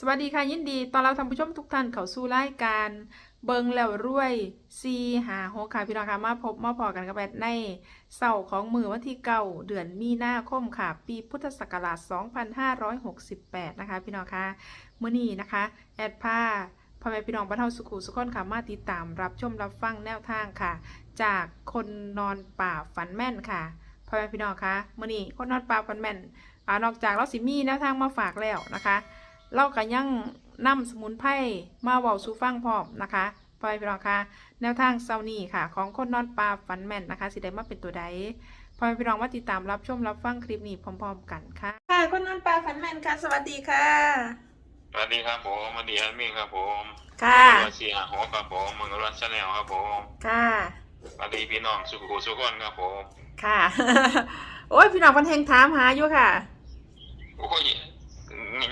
สวัสดีค่ะยินดีตอนเรับท่านผู้ชมทุกท่านเข้าสู่รายการเบิงแล้วรวยซีหาโฮค่ะพี่น้องค่ะมาพบมาพอกันกับแบทในเสาร์ของมือวันที่เก้าเดือนมีนาคมค่ะ ปีพุทธศักราช 2568 นะคะ พี่น้องค่ะมื้อนี้นะคะ แอดผ้าพ่อแม่พี่น้องบรรเทาสุขุสุขคนค่ะมาติดตามรับชมรับฟังแนวทางค่ะ จากคนนอนป่าฝันแม่นค่ะพ่อแม่พี่น้องค่ะมื้อนี้คนนอนป่าฝันแม่นอ่านอกจากเราสิมีแนวทางมาฝากแล้วนะคะ เราก็ยังนำสมุนไพรมาเว้าสู่ฟังพร้อมนะคะปล่อยพี่น้องค่ะ แนวทางเซานี่ค่ะ ของคนนอนปลาฝันแม่นนะคะสิได้มาเป็นตัวใดพอพี่น้องมาติดตามรับชมรับฟังคลิปนี้พร้อม ๆ กันค่ะ ค่ะคนนอนปลาฝันแม่นค่ะ สวัสดีค่ะ สวัสดีครับผมสวัสดีแอดมินครับผมค่ะรัสเซียหัวครับผมมังกรรัชแนลครับผมค่ะสวัสดีพี่น้องสุขุสุขคนครับผมค่ะ โอ้ยพี่น้องพันแหงถามหาอยู่ค่ะ โอ้ย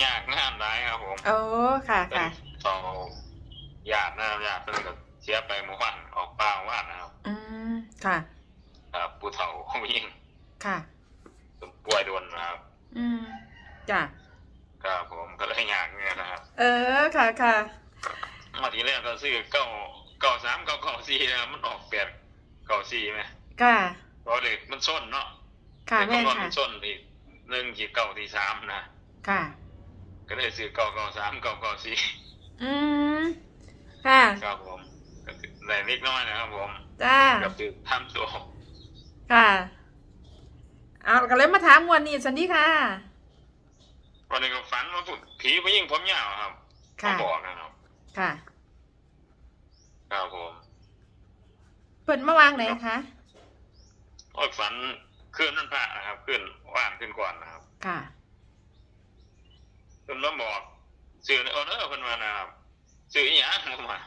ยากงามได้ครับผมโอ้ค่ะค่ะต่อญาตินะญาติเพิ่นก็เสียไปเมื่อวานออกป่าเมื่อวานนะครับ อืมค่ะครับผู้เฒ่าผู้หญิงค่ะป่วยโดนนะครับ อืมจ้ะครับผมก็เลยยากเนี่ยนะครับ เออค่ะค่ะมาทีแรกก็ซื้อเก้าเก้าสามเก้าเก้าสี่นะครับมันออกแปดเก้าสี่ไหมค่ะเพราะเด็กมันส้นเนาะค่ะเด็กแม่นคำนวณค่ะมันส้นอีกหนึ่งขีดเก้าที่สามนะ ค่ะก็เลย ซื้อเก้าเก้าสามเก้าเก้าสี่อืมค่ะ ครับผมก็ได้นิดน้อยนะครับผมจ้ากับถือทำตัวค่ะ เอาก็เลยมาถามมวันนี้สันดีค่ะ วันนี้ก็ฝันว่าผีผู้หญิงผมยาวครับค่ะ มาบอกนะครับ ค่ะ ครับผม เปิดมาวางไหนคะ โอ้ยฝันขึ้นนั่นพระนะครับ ขึ้นว่านขึ้นก่อนนะครับ ค่ะ ขึ้นมาบอกสื่อในออเดอร์เพิ่นมานะครับสื่ออีหยังผมว่า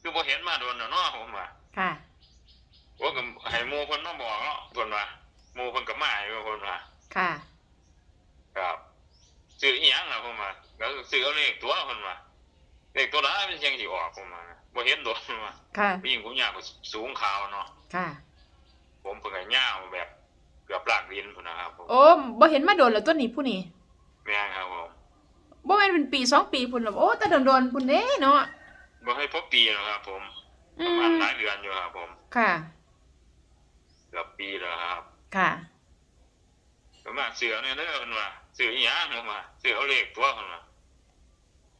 คือบ่เห็นมาโดนแล้วเนาะผมว่าค่ะว่าก็ให้หมู่เพิ่นมาบอกเนาะเพิ่นว่าหมู่เพิ่นก็มาอยู่เพิ่นว่าค่ะ ครับซื้ออีหยังล่ะผมว่าก็ซื้อเอาเลขตัวเพิ่นว่าเลขตัวละมันยังสิออกผมว่าบ่เห็นโดนผมว่าค่ะผู้หญิงผมยาวก็สูงขาวเนาะค่ะ ผมเพิ่นก็ยาวแบบเกือบลากดินพุ่นนะครับผมโอ้บ่เห็นมาโดนแล้วตัวนี้ผู้นี้แม่นครับผม บ่แม่นเป็นปีสองปีพุ่นหรอกโอ้แต่โดนๆพุ่นเด้เนาะบ่ให้พบปีแล้วครับ ผมอืประมาณมหลายเดือนอยู่ครับผมค่ะ เกือบปีแล้วครับค่ะประมาณเสือเนี่ยเด้อเพิ่นว่าซื้ออีหยังผมว่าซื้อเอาเลขตัวเพิ่นว่า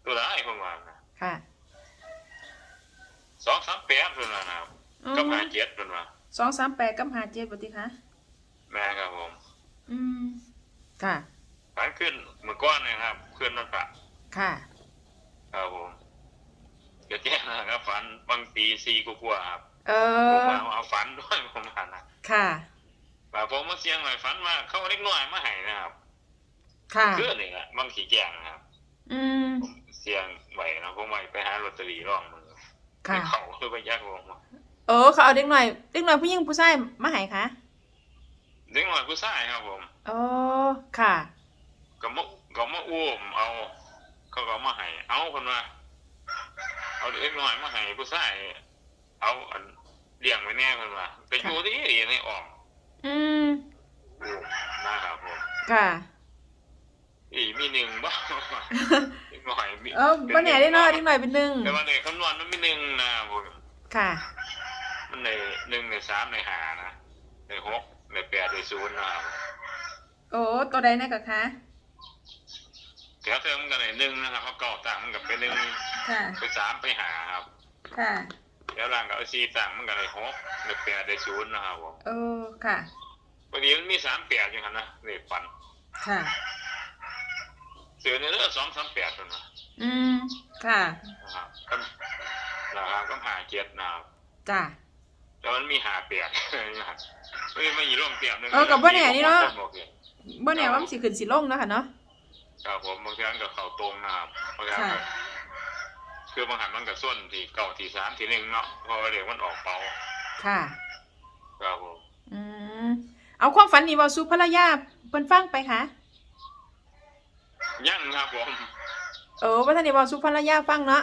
ตัวละผมว่านะค่ะ2 3 8เพิ่นว่านะครับอืมก็มาเจ็ดเพิ่นว่าสองสามแปดกับห้าเจ็ดบ่ติคะแม่ครับผม อืม ค่ะ ฝันขึ้น เมื่อก่อนเนะครับขึ้นนั่นปะค่ะ ครับผมก็แจ้งนะครับ ฝันบางปีสี่กว่าๆครับเอผมอเอาเอาฝันด้วยผมฝันนะค่ะ แต่ผมมาเสียงหน่อยฝันว่าเขาเอาเล็กน้อยมาให้นะครับค่ะ เพื่อนนี่แหละบางขี่แกงนะครับ อืม ผมเสียงไหวนะผมไหวไปหาลอตเตอรี่ร่องมือค่ะ เขาคือไปยักวงมาโอ้เขาเอาเด็กหน่อย เด็กหน่อยผู้หญิงผู้ชายมาให้คะเด็กน้อยผู้ชายครับผมโอ้ค่ะ ก็มาก็มาอุ้มเอา เขาก็มาให้เอาคนว่าเอาเด็กน้อยมาให้ผู้ชายเอาอันเลี้ยงไว้แน่คนว่าไปอยู่ที่ดีในอ่อมอืมอุ้มนะครับผมค่ะอีมีหนึ่งบ้างอีกหน่อยมีเออบ่แหน่ได้เนาะเด็กหน่อยเป็นหนึ่งแต่ว่าในคำนวณมันมีหนึ่งนะผมค่ะ มันในหนึ่งในสามในหานะในหกในแปดในศูนย์นะครับโอ้ตัวใดนะกะคะ แถวเติมกันในหนึ่งนะครับเขาเก่าต่างมันกับเป็นหนึ่งค่ะ ไปสามไปหาครับค่ะ แล้วล่างกับเอาซีต่างมันกันในหกในแปดในศูนย์นะครับผมเออ ค่ะบางทีมันมีสามแปดอย่างนั้นนะเลขฟันค่ะ เสือในเรื่องสองสามแปดตัวนะอืม ค่ะ นะครับก็นะครับก็หาเจ็ดนะครับจ้ะ แต่มันมีหาแปดนะครับไม่ไม่มีร่วมเปรียบหนึ่งเออกับบ่แน่นี่เนาะบอกเลยบ่แน่ว่ามันสิขึ้นสิลงเนาะค่ะเนาะ ครับผมบางครั้งกับเขาตรงนะครับบางครั้งค่ะก็คือบางหันมันกับส่วนที่เก่าที่สามที่หนึ่งเนาะเพอเดี๋ยวมันออกเปาค่ะ ครับผมอืมเอาความฝันนี่เว้าสู่ภรรยาเพิ่นฟังไปค่ะยังครับผมเออว่าท่านนี่เว้าสู่ภรรยาฟังเนาะ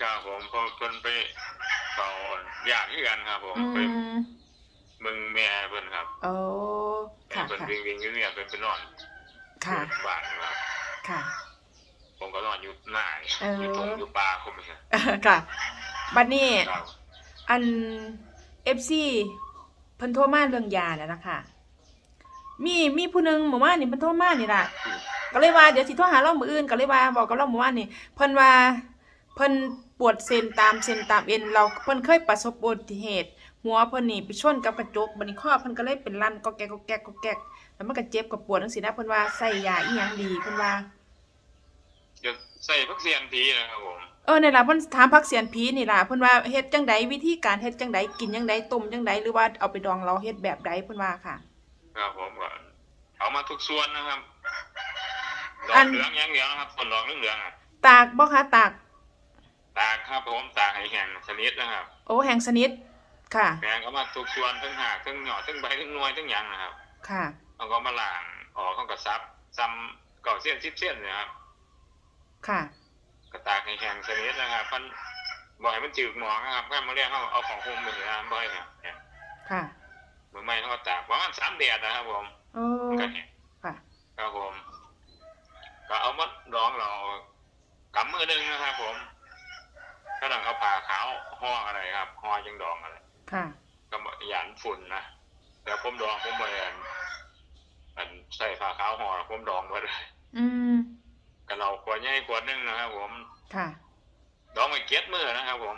ครับผมเพอเพิ่นไปเป่าอยากที่กันครับ ผมอืไปมมึงแม่เพิ่นครับโอ้แม่ค่ะเพิ่นค่ะวิ่งวิ่งเงียบๆเพิ่นไปนอนค่ะ บ้านครับ ค่ะ ผมก็นอนอยู่หน้านี่เออออยู่ตรงอยู่ป่าผมเนี่ยค่ะบัดนี้ครับอันเอฟซีเพิ่นโทรมาเรื่องยาน่ะนะคะมีมีผู้หนึงหมู่บ้านนี่เพิ่นโทรมานี่ล่ะก็เลยว่าเดี๋ยวสิโทรหาเรามื้ออื่นก็เลยว่าบอกกับเราหมู่บ้านนี่เพิ่นว่าเพิ่นปวดเส้นตามเส้นตามเอ็นเราเพิ่นเคยประสบอุบัติเหตุ หัวเพิ่นนี่ไปชนกับกระจกบัดนี้ข้อเพิ่นก็เลยเป็นลั่นก็แกกก็แกกก็แกกแล้วมันก็เจ็บกับปวดจังซี่นะเพิ่นว่าใส่ยาอีหยังดีเพิ่นว่า จะใส่พักเสียงทีนะครับผมเออในล่ะเพิ่นถามพักเสียนผีนี่ล่ะเพิ่นว่าเฮ็ดจังใดวิธีการเฮ็ดจังใดกินจังใดต้มจังใดหรือว่าเอาไปดองเราเฮ็ดแบบใดเพิ่นว่าค่ะ ครับผมก็เอามาทุกส่วนนะครับดออักนเหลืองอย่างเดียวนะครับคนดอกเหลืองๆอะตากบ่คะตาก ตากครับผมตากให้แห้งชนิดนะครับโอ้แห้งสนิทค่ะแกงก็มาทุกส่วนทั้งหากทั้งหยอดทั้งใบทั้งหน่วยทั้งหยังนะครับค่ะ แล้วก็มาล้างออกเขาก็ซับซ้ำเก่าเส้นสิบเส้นเนะครับ ค่ะ กระตากให้แห้งชนิดนะครับมันบ่ให้มันจืดหมองนะครับถ้ามาเรียกเขาเอาของคุมไปเถอะนะบ่ให้แห้งเนี่ยค่ะมือไม่เขาก็ตากประมาณสามแดดนะครับผมโอ้มันก็แห้งค่ะครับผม ก็เอามาดองเรากำมือหนึ่งนะครับผมก็ต้องเอาผ่าขาวห่ออะไรครับห่อจังดองอะไรค่ะก็บ่หยานฝุ่นนะแต่ผมดองผมบ่ได้อันอันใส่ผ้าขาวห่อผมดองไว้เลยอืมก็ เราขวดใหญ่ขวดหนึงนะครับผมค่ะดองไว้เก็ดมือนะครับ ผม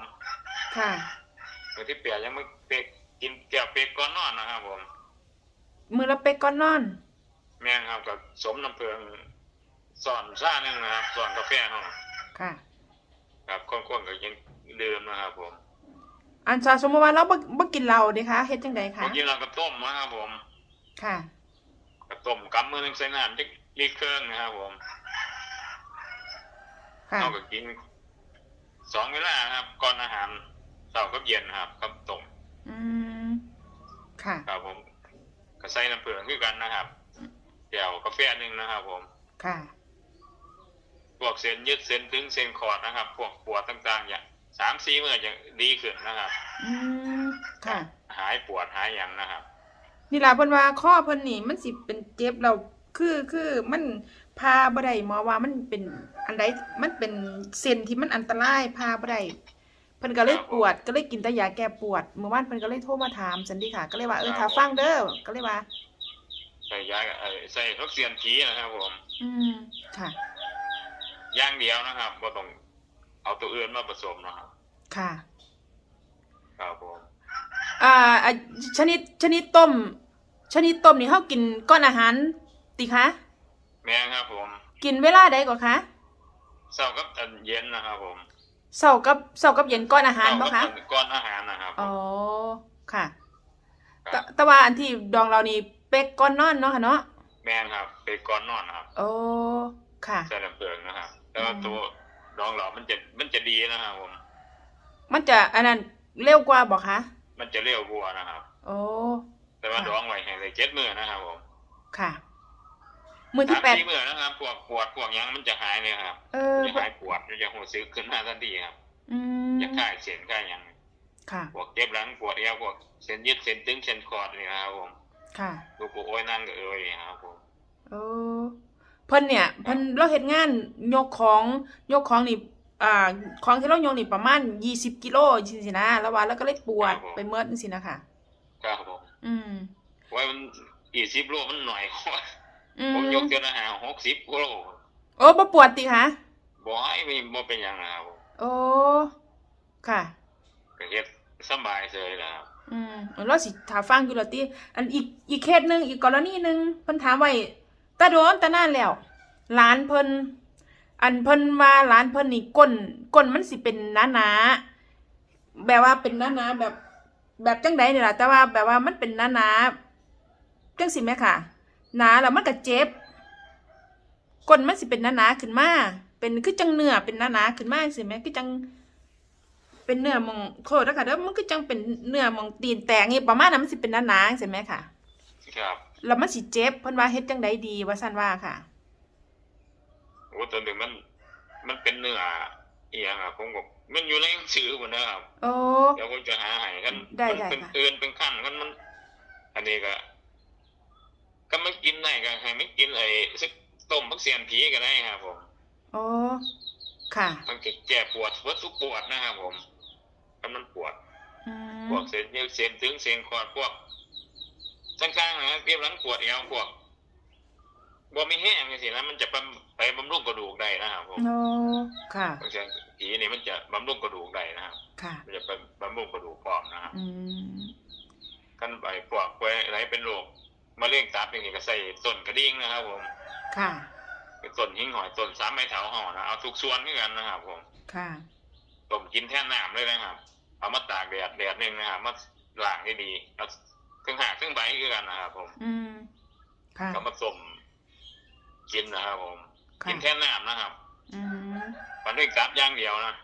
ค่ะมือที่เปียกยังไม่เปียกกินแก้วเปียกก่อนนอนนะครับผม มือละเป็กก่อนนอน แม่งครับกับสมน้ำเพิงสอนซ่าหนึงนะครับสอนกาแฟห้องค่ะ ครับคนๆก็ยังดื่มนะครับผม อันซาสมมติว่าเราบ่บ่กินเหล้าเด้คะเฮ็ดจังใดผคะมกินเราก็ต้มนะครับผม ค่ะก็ต้มกำมือหนึงใส่น้ำจักลิตรครึ่งนะครับผม ค่ะเราก็กินสองเวลาครับ ก่อนอาหารเช้ากับเย็นนะครับกับต้มอืม ค่ะ ครับผมก็ใส่น้ำเผือกคือกันนะครับเดี๋ยวกาแฟหนึ่งนะครับ ผม ค่ะ พวกเส้นยืดเส้นตึงเส้นคอร์ดนะครับ พวกปวดต่างๆอย่างสามสี่มื่อจะดีขึ้นนะครับ อืม ค่ะ หายปวดหายอย่างนะครับ นี่ล่ะเพิ่นว่าข้อเพิ่นนี่มันสิเป็นเจ็บเราคือคือมันพาบ่ได้หมอว่ามันเป็น อันใดมันเป็นเส้นที่มันอันตรายพาบ่ได้เพิ่นก็เลยปวดก็เลยกินแต่ยาแก้ปวดเมื่อวานเพิ่นก็เลยโทรมาถามสันติค่ะ ก็เลยว่าเออถ้าฟังเด้อก็เลยว่า ใส่ยาเอ่อใส่ทักเซียนผีนะครับผมอืมค่ะอย่างเดียวนะครับว่าต้องเอาตัวอื่นมาผสมนะครับค่ะครับผมอ่าอะชนิดชนิดต้ม ชนิดต้มนี่เฮากินก้อนอาหารติคะแม่ครับผม กินเวลาใดก่อนคะ เช้ากับตอนเย็นนะครับผมเช้ากับเช้ากับเย็นก้อนอาหารบ่เช้คะ กับก่อนอาหารนะครับอ๋อ ค่ะคแต่รับ แต่ว่าอันที่ดองเรานี่เป็กก้อนนอนเนาะค่ะเนาะ แม่ครับไปก่อนนอนนะครับโอ้ ค่ะ ใส่น้ำเปลืองนะครับแต่ว่าตัวดองหลอมันจะมันจะดีนะครับผม มันจะอันนั้นเร็วกว่าบอกคะ มันจะเร็วกว่านะครับ โอ้ แต่ว่าค่ะดองไว้ให้เลยเจ็ดมือนะครับผม ค่ะ มือที่สามแปดสี่มือนะครับพวกปวดพวกหยังมันจะหายเลยครับเออ จะหายปวดมันจะหัวซึกขึ้นมาทันทีครับอืม จะคลายเส้นคลายหยังค่ะพวกเจ็บหลังปวดเอวพวกเส้นยืดเส้นตึงเส้นคอร์ดนี่นะครับผมค่ะ ลูกโอ้ยนั่งก็เอ้ยนะครับผมโอ้เพิ่นเนี่ย เพิ่นเราเฮ็ดงานยกของยกของนี่อ่า ของที่เรายกนี่ประมาณ20กิโลจังซี่นะแล้วว่าแล้วก็เลยปวดไปเมิดจังซี่นะคะครับผมอืม ไว้มันกี่สิบโลมันหน่อยอื ผมมยกเดือนอาหารหกสิบกิโลโอ้บ่ปวดติคะบ่ให้ไม่บ่เป็นหยังนะครับผมโอ้ค่ะก็เฮ็ดสบายเลยนะครับอืมเราสิถาฟังอยู่และติอันอีกอีกเคสหนึงอีกกรณีหนึงเพิ่นถามไว้ตาโดนตานานแล้วหลานเพิ่นอันเพิ่นว่าหลานเพิ่นนี่ก้นก้นมันสิเป็นหนาๆแบบว่าเป็นหนาๆแบบแบบจังใดนี่ล่ะแต่ว่าแบบว่ามันเป็นหนาๆจังสิแม่ค่ะ หนาแล้วมันก็เจ็บก้นมันสิเป็นหนาๆขึ้นมาเป็นคือจังเนื้อเป็นหนาๆขึ้นมาจังซี่แม่คือจัง เป็นเนื้อหมองโคตรนะคะเด้อมันก็จังเป็นเนื้อหมองตีนแตกนี่ประมาณนั้นมันสิเป็นหนาๆใช่ไหมค่ะ ครับแล้วมันสิเจ็บเพิ่นว่าเฮ็ดจังไดดีว่าซั่นว่าค่ะโอ้ตัวหนึงมัน มันเป็นเนื้ออีหยังอะผมก็มันอยู่ในหนังสือหมดนะครับโอ้เดี๋ยวผมจะหาให้กันได้มัได้เป็นค่ะเตือนเป็นขั้นกันมัน อันนี้ก็ ก็ไม่กินได้ก็ให้ไม่กินไอ้สักต้มพักเสียนผีก็ได้ครับผมโอ้ค่ะมันจะแก้ปวดวัดทุกปวดนะครับผมถ้ามันปวดอืมพวกเส้นเยืดเส้นตึงเส้นคอดพวกข้างๆนะครับเรียบหลังปวดเอวพวกบ่มีแห้งจังซี่นะมันจะไปไปบำรุงกระดูกได้นะครับผมโอ้ค่ะบางทีผีนี่มันจะบำรุงกระดูกได้นะครับค่ะ มันจะไปบำรุงกระดูกพร้อมนะครับอืมกันไปพวกไว้อะไรเป็นโรค มะเร็งตับอย่างนี้ก็ใส่ต้นกระดิ่งนะครับผม ค่ะเป็นต้นหิ้งหอยต้นสามไม้เถาห่อนะเอาทุกส่วนด้วยกันนะครับผม ค่ะต้มกินแท่น้ำเลยนะครับ เอามาตากแดดแดดหนึ่งนะครับมาล้างให้ดีเอาเครื่องหากเครื่องใบคือกันนะครับผม อืม ค่ะก็มาต้มกินนะครับผมค่ะกินแท่น้ำนะครับ อืมมันเรื่องตับอย่างเดียวนะ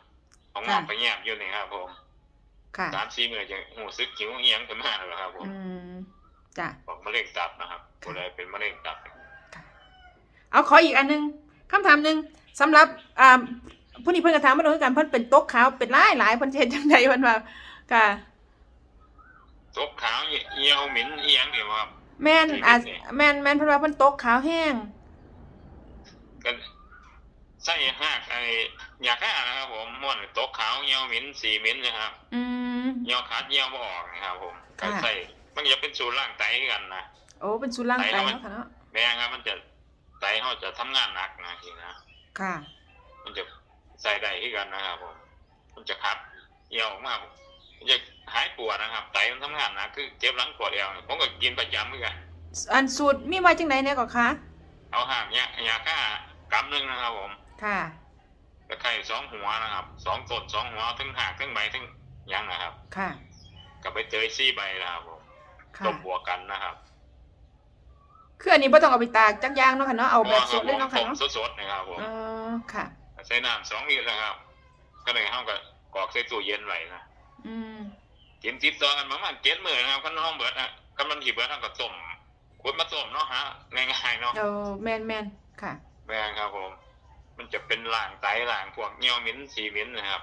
ของงอกค่ะไปแยบอยู่นี่ครับผมค่ะสามสี่มือจะหูซึกหิวเอียงขึ้นมาแล้วครับผม อืม จ้ะบอกมะเร็งตับนะครับผู้ใดเป็นมะเร็งตับ เอาขออีกอันหนึงคำถามหนึ่งสำหรับอ่าผู้นี้เพิ่นกระถามมาโดยกันเพิ่นเป็นโต๊ะขาวเป็นหลายหลายเพิ่นเฮ็ดจังไดเพิ่นว่าค่ะตกขาวเหี่ยวเหม็นเอียงเดียวครับแม่นที่อ่าเป็นนี่แม่นแม่นเพิ่นว่าเพิ่นโต๊ะขาวแห้งก็ใส่หักไอ้ยาฆ่านะครับผมม่วนตกขาวเหี่ยวเหม็นสีเหม็นนะครับอืมเหี่ยวขาดเหี่ยวบ่ออกนะครับผมก็ค่ะใส่ มันจะเป็นสูตรร่างไตคือกันนะโอ้เป็นสุร่างไตไตแล้วมันเนาะค่ะเนาะแม่ครับมันจะไตเขาจะทำงานหนักนะทีนะค่ะ มันจะใส่ได้คือกันนะครับผมมันจะคับเหี่ยวมากมันจะหายปวดนะครับไตมันทำงานหนักคือเจ็บหลังปวดเอวผมก็กินประจำเหมือนกันอันสูตรมีมาจังไดเนี่ยก็คะเอาหากยายาฆ่ากำหนึ่งนะครับผมค่ะตะไคร้สองหัวนะครับสองต้นสองหัวทั้งหากทั้งใบทั้งหยังนะครับ ค่ะกับไปเตยซี่ใบนะครับผม ค่ะ ต้มบวกกันนะครับคืออันนี้บ่ต้องเอาไปตากจักอยางเนาะค่ะเนาะเอาแบบสดเลยเนาะค่ะต้มเนาะสดๆนะครับผมเออค่ะ ใส่น้ำสองลิตรนะครับ ก็เลยเข้ากับกรอกใส่ตู้เย็นไว้นะอืมกินติดต่อกันประมาณเจ็ดมื้อนะครับขั้นห้องเบิดอะกำลังหีเบิดเท่ากับต้มขุดมาต้มเนาะฮะง่ายๆเนาะเอาแม่นแม่นค่ะ แม่นครับผม มันจะเป็นล่างไตล่างพวกเงี้ยวเหมิ้นสีเหมิ้นนะครับ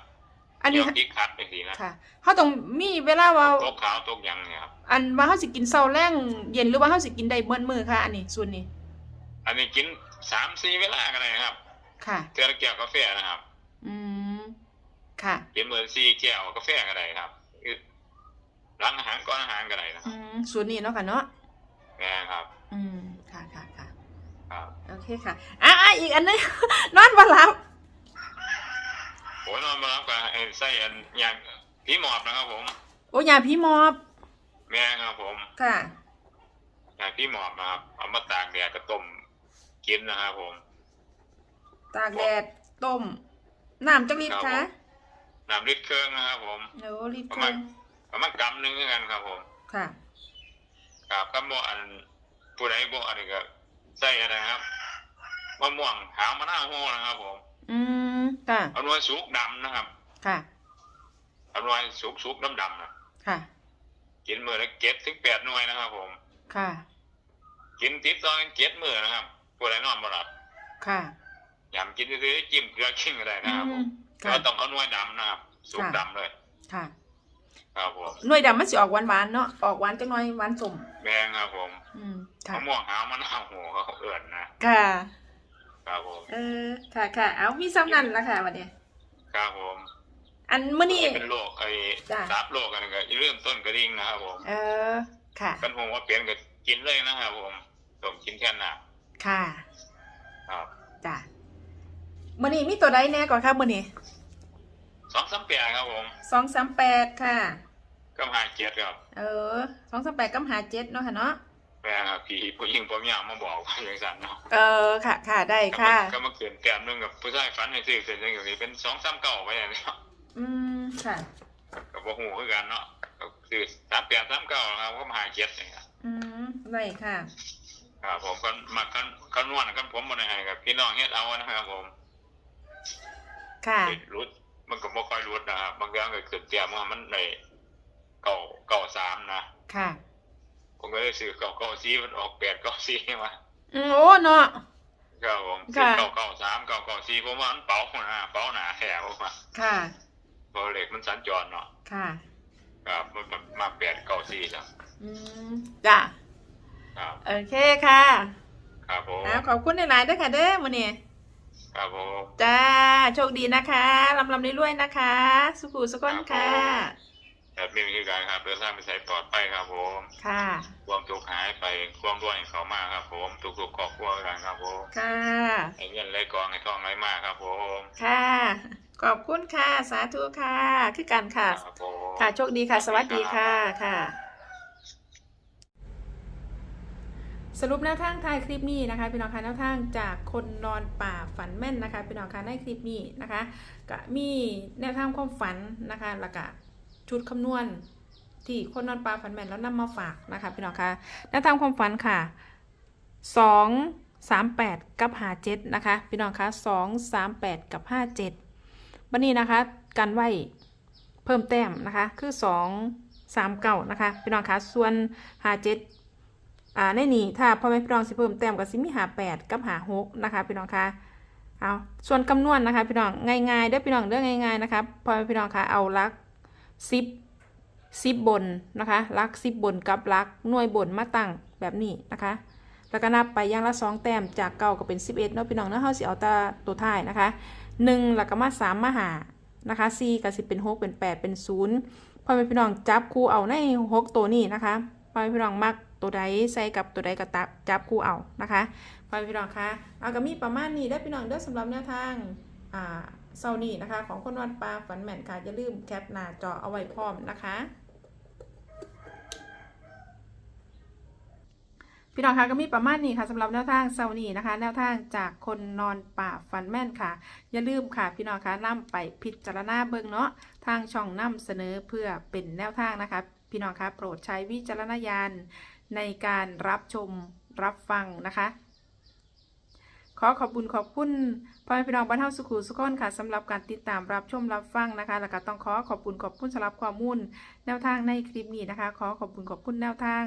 อันนี้เงี้ยวพริกคัดไปสีนะค่ะเฮาต้องมีเวลาว่า ตกขาวตกหยังเนี่ยครับอันว่าเฮาสิกินเช้าแรงเย็นหรือว่าเฮาสิกินได้เมื่อมื้อค่ะ อันนี้ส่วนนี้อันนี้กินสามสี่เวลากันเลยครับค่ะ เทือละแก้วกาแฟนะครับอืมค่ะ กินมื้อสี่แก้วกาแฟก็ได้ครับคือหลังอาหารก่อนอาหารก็ได้นะคอืรับมส่วนนี้เนาะค่ะเนาะแม่นครับอืมค่ะค่ะค่ะครับ โอเคค่ะอะอะอีกอันนึง นอนบ่หลับ โอ้ยนอนมาแล้วก็ไอ้ไส้อันอย่างพี่หมอบนะครับ ผมโอ้ยาพี่มอบแม่ครับผมค่ะอย่างพี่หมอบนะครับเอามาตากแดดก็ต้มกินนะครับผม ตากแดดต้มน้ำจักลิตรครัคะบผมน้ำลิตรเครื่องนะครับผม โอ้ลิตรประคมารึ่ณงประมาณกำหนึงคือกันครับผมค่ะ ครับก็บ่อันผู้ใดบ่อันนี้ก็ใส่อะไรครับมะม่วงหาวมะนาวโหนะครับผม อืมค่ะเอาหน่วยสุกดำนะครับ ค่ะเอาหน่วยสุกสุกดำดำๆนะค่ะ กินมื้อละเจ็ดถึงแปดหน่วยนะครับ ผม ค่ะ กินติดต่อกันเจ็ดมื้อนะครับผู้ใดนอนบ่หลับค่ะยำกินซื้อๆจิ้มเกลือกินก็ได้อืนะครับผมมก็ค่ะต้องเอาหน่วยดำนะครับสุกค่ะดำเลย ค่ะครับผมหน่วยดำมันสิออกหวานๆเนาะออกหวานจังหน่อยหวานสมแมงครับผม อืมค่ะมะม่วงหาวมะนาวโหเขาเอื่นนะค่ะ ครับผมเออค่ะค่ะเอามีซ้ำนั่นละค่ะวันนี้ครับผม อันมื้อนี้เป็นโรคไอ้จ้ะซับโรคกันก็เริ่มต้นกระดิ่งนะครับผม เออ ค่ะกันหงว่าเปลี่ยนก็กินเลยนะครับผมต้มกินแค่น้ค่ะำครับจ้ะมื้อนี้มีตัวใดแน่ก่อนครับมื้อนี้สองสามแปดครับผมสองสามแปดค่ะก็หาเจ็ดครับ เออสองสามแปดกับหาเจ็ดเนาะค่ะเนาะ แม่ครับพี่ผู้หญิงผมยาวมาบอกว่าอย่างสั่นเนาะเออค่ะค่ะได้ค่ะก็มาเกินแต้มหนึงกับผู้ชายฝันให้ซื้อเสร็จยังอยู่นี่เป็นสองสามเก่าไปอย่างนี้อืมค่ะกับบ่หูคือกันเนาะก็คือสามแปดสามเก้าครับก็มาหาเจ็ดนี่ครับอืมได้ค่ะครับผมก็มากันกันนวดกันผมบ่ได้ให้กับพี่น้องเฮ็ดเอานะครับผม ค่ะรุดมันก็บ่ค่อยรุดนะครับบางอย่างก็เกิดเตรียมว่ามันได้เก่าเก่าสามนะค่ะ ผมก็เลยซื้อเก่าเก่าสี่มันออกแปดเก่าสี่มาอืมโอ้เนาะครับผมค่ะซื้อเก่าเก่าสามเก่าเก่าสี่ผมว่ามันเป๋าหน้าเป๋าหนาแถวมาค่ะเพราะเหล็กมันสัญจรเนาะค่ะครับมันมันมาแปดเก่าสี่แล้วอืมจ้ะครับโอเคค่ะ ครับผมนะขอบคุณหลายๆด้วยค่ะเด้อมื้อนี้ครับผมจ้าโชคดีนะคะลำลำรวยๆนะคะ สุขุสุขนค่ะ แบบนี้คือการครับเดินทางไปใส่ปลอดภัยครับผมค่ะ ความทุกข์หายไปความด้วยให้เขามากครับ ผมทุกๆครอบครัวกันครับผมค่ะให้เงินไหลกองให้ทองไหลมากครับผมค่ะ ขอบคุณค่ะ สาธุค่ะ คือกันค่ะ ครับผม ค่ะ โชคดีค่ะ สวัสดีค่ะ ค่ะ สรุปแนวทางท้ายคลิปนี้นะคะพี่น้องคะแนวทางจากคนนอนป่าฝันแม่นนะคะพี่น้องคะในคลิปนี้นะคะก็มีแนวทางความฝันนะคะแล้วก็ ชุดคำนวณที่คนนอนป่าฝันแมนแล้วนำมาฝากนะคะพี่น้องคะแนวทางความฝันค่ะสองสามแปดกับห้าเจ็ดนะคะพี่น้องคะสองสามแปดกับห้าเจ็ดวันนี้นะคะกันไหวเพิ่มแต้มนะคะคือสองสามเก้านะคะพี่น้องคะส่วนห้าเจ็ดอ่าในนี้ถ้าพ่อแม่พี่น้องสิเพิ่มแต้มก็สิมีหาแปดกับหาหกนะคะพี่น้องคะเอาส่วนคำนวณนะคะพี่น้องง่ายๆเด้อพี่น้องเด้อง่ายๆนะคะพ่อแม่พี่น้องคะเอาลัก สิบสิบบนนะคะลักสิบบนกับลักหน่วยบนมาตั้งแบบนี้นะคะแล้วก็นับไปย่างละสองแต้มจากเก่าก็เป็นสิบเอ็ดเนาะพี่น้องเนาะเฮาสิเอาตาตัวท้ายนะคะหนึ่งแล้วก็มาสามมาหานะคะสี่ก็สิเป็นหกเป็นแปดเป็นศูนย์พ่อแม่พี่น้องจับคู่เอาในหกตัวนี้นะคะพ่อแม่พี่น้องมักตัวใดใส่กับตัวใดก็ตับจับคู่เอานะคะพ่อแม่พี่น้องคะเอาก็มีประมาณนี้ได้พี่น้องเด้อสำหรับแนวทางอ่า เซานี่นะคะ ของคนวันปลาฝันแม่นค่ะอย่าลืมแคปหน้าจอเอาไว้พร้อมนะคะพี่น้องคะก็มีประมาณนี้ค่ะสำหรับแนวทางเซานี่นะคะ แนวทางจากคนนอนป่าฝันแม่นค่ะ อย่าลืมค่ะ พี่น้องคะนำไปพิจารณาเบิ่งเนาะทางช่องนำเสนอเพื่อเป็นแนวทางนะคะ พี่น้องคะโปรดใช้วิจารณญาณในการรับชมรับฟังนะคะ ขอขอบคุณขอบคุณพ่อแม่พี่น้องบ้านเฮาสุขุสุขคนค่ะสำหรับการติดตามรับชมรับฟังนะคะ แล้วก็ต้องขอขอบคุณขอบคุณสำหรับข้อมูลแนวทางในคลิปนี้นะคะ ขอขอบคุณขอบคุณแนวทาง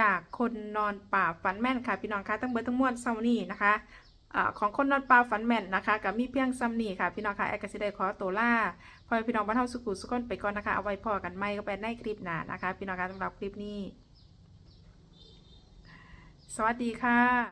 จากคนนอนป่าฝันแม่นค่ะพี่น้องคะทั้งเบิดทั้งมวลเซานี่นะคะของคนนอนป่าฝันแม่นนะคะกับมีเพียงซัมนี่ค่ะ พี่น้องคะแอร์กสิได้ขอตัวล่าพ่อพี่น้องบ้านเฮาสุขุสุขคนไปก่อนนะคะ เอาไว้พอกันไม่ก็ไปในคลิปหน้านะคะ พี่น้องคะสำหรับคลิปนี้ สวัสดีค่ะ